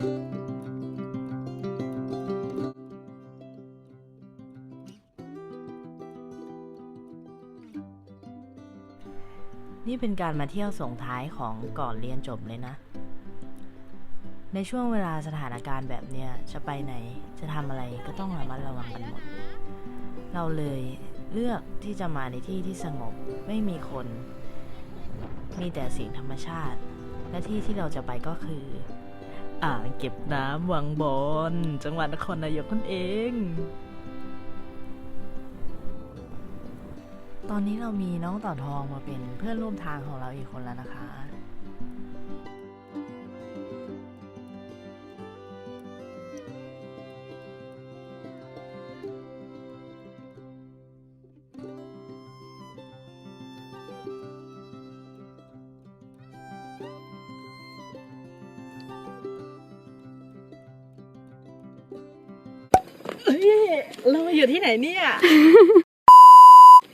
นี่เป็นการมาเที่ยวส่งท้ายของก่อนเรียนจบเลยนะ ในช่วงเวลาสถานการณ์แบบเนี้ยจะไปไหนจะทำอะไรก็ต้องระมัดระวังกันหมด เราเลยเลือกที่จะมาในที่ที่สงบไม่มีคน มีแต่สิ่งธรรมชาติ และที่ที่เราจะไปก็คือ อ่างเก็บน้ำวังบอนจังหวัดนครนายกนั่นเอง ตอนนี้เรามีน้องต่อทองมาเป็นเพื่อนร่วมทางของเราอีกคนแล้วนะคะ ฮ้ย เรามาอยู่ที่ไหนเนี่ย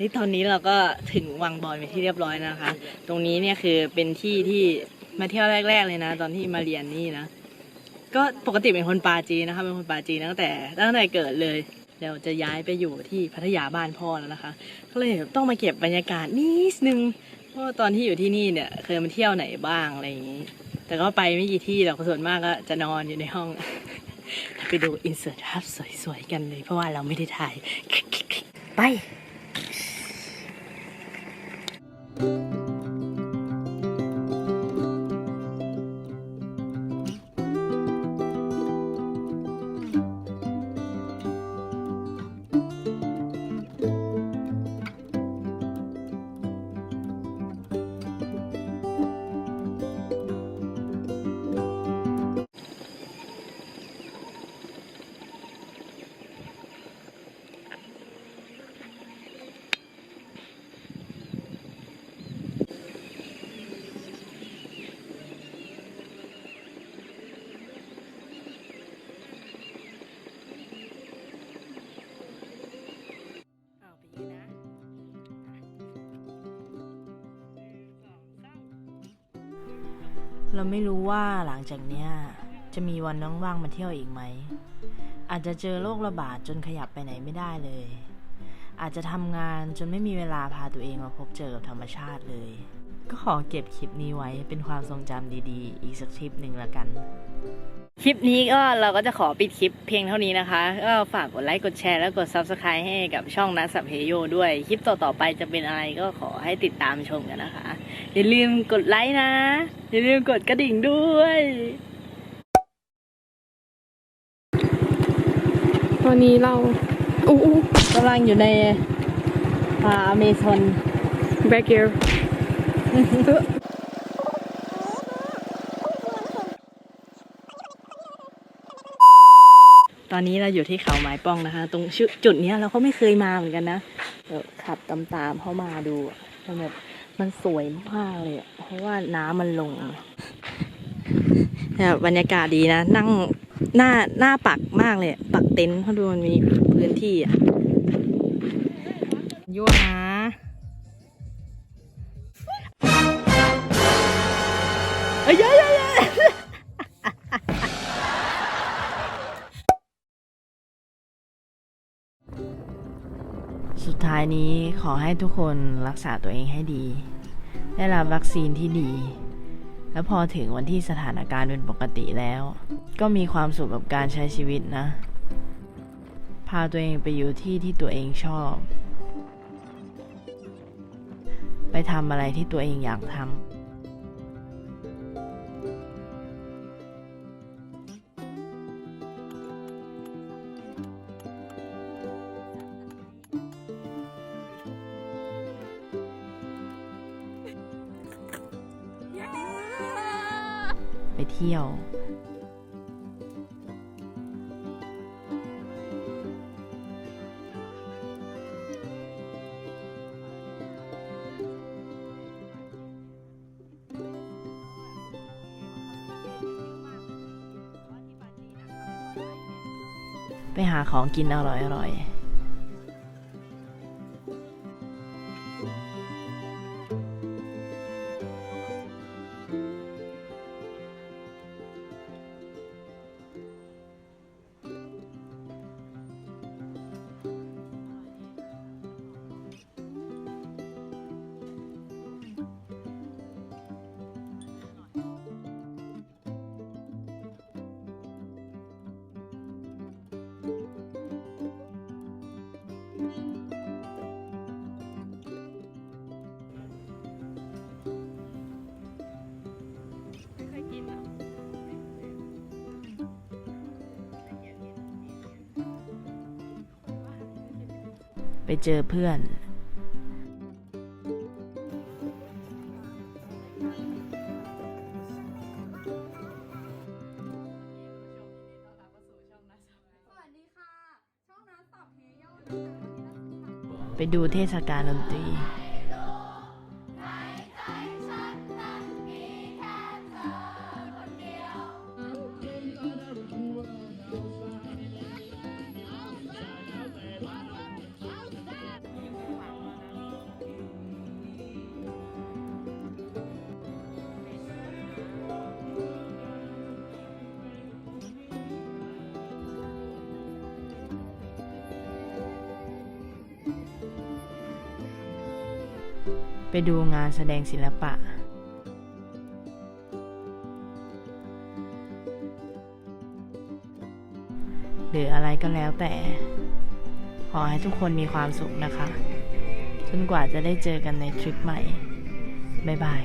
นี่ตอนนี้เราก็ถึงวังบอลเป็นที่เรียบร้อยนะคะ ตรงนี้เนี่ยคือเป็นที่ที่มาเที่ยวแรก ๆ เลยนะ ตอนที่มาเรียนนี่นะ ก็ปกติเป็นคนปาจีนนะคะ เป็นคนปาจีนตั้งแต่ตั้งแต่เกิดเลยเราจะย้ายไปอยู่ที่พัทยาบ้านพ่อแล้วนะคะ ก็เลยต้องมาเก็บบรรยากาศนิดนึงเพราะว่าตอนที่อยู่ที่นี่เนี่ย เคยมาเที่ยวไหนบ้างอะไรอย่างนี้ แต่ก็ไปไม่กี่ที่หรอกส่วนมากก็จะนอนอยู่ในห้อง ไปดูอินเสิร์ตภาพสวยๆกันเลย เพราะว่าเราไม่ได้ถ่าย ไปเอ เราไม่รู้ว่าหลังจากเนี้ยจะมีวันว่างๆมาเที่ยวอีกไหม อาจจะเจอโรคระบาดจนขยับไปไหนไม่ได้เลย อาจจะทำงานจนไม่มีเวลาพาตัวเองมาพบเจอกับธรรมชาติเลย ก็ขอเก็บคลิปนี้ไว้เป็นความทรงจำดีๆ อีกสักทริปหนึ่งละกัน คลิปนี้ก็เราก็จะขอปิดคลิปเพียงเท่านี้นะคะ ก็ฝากกดไลค์กดแชร์แล้วกด Subscribe ให้กับช่องนัทสัพเพโยด้วย คลิปต่อๆไปจะเป็นอะไรก็ขอให้ติดตามชมกันนะคะ อย่าลืมกดไลค์นะ อย่าลืมกดกระดิ่งด้วยตอนนี้เราอู้อู้กำลังอยู่ในป่าอเมซอน back here ตอนนี้เราอยู่ที่เขาไม้ป้องนะคะ ตรงชุจุดนี้เราก็ไม่เคยมาเหมือนกันนะเดี๋ยวขับตามๆเข้ามาดูอะแต่แบบมันสวยมากเลยอะเพราะว่าน้ำมันลงเนี่ยบรรยากาศดีนะ นั่งหน้าหน้าปักมากเลย ปักเต็นท์เพราะดูมันมีพื้นที่อะยั่วนะ สุดท้ายนี้ขอให้ทุกคนรักษาตัวเองให้ดี ได้รับวัคซีนที่ดี แล้วพอถึงวันที่สถานการณ์เป็นปกติแล้ว ก็มีความสุขกับการใช้ชีวิตนะ พาตัวเองไปอยู่ที่ที่ตัวเองชอบ ไปทำอะไรที่ตัวเองอยากทำ ไปเที่ยวไปหาของกินอร่อยๆ ไปเจอเพื่อน ไปดูเทศกาลดนตรี ไปดูงานแสดงศิลปะ หรืออะไรก็แล้วแต่ ขอให้ทุกคนมีความสุขนะคะ จนกว่าจะได้เจอกันในทริปใหม่ บ๊ายบาย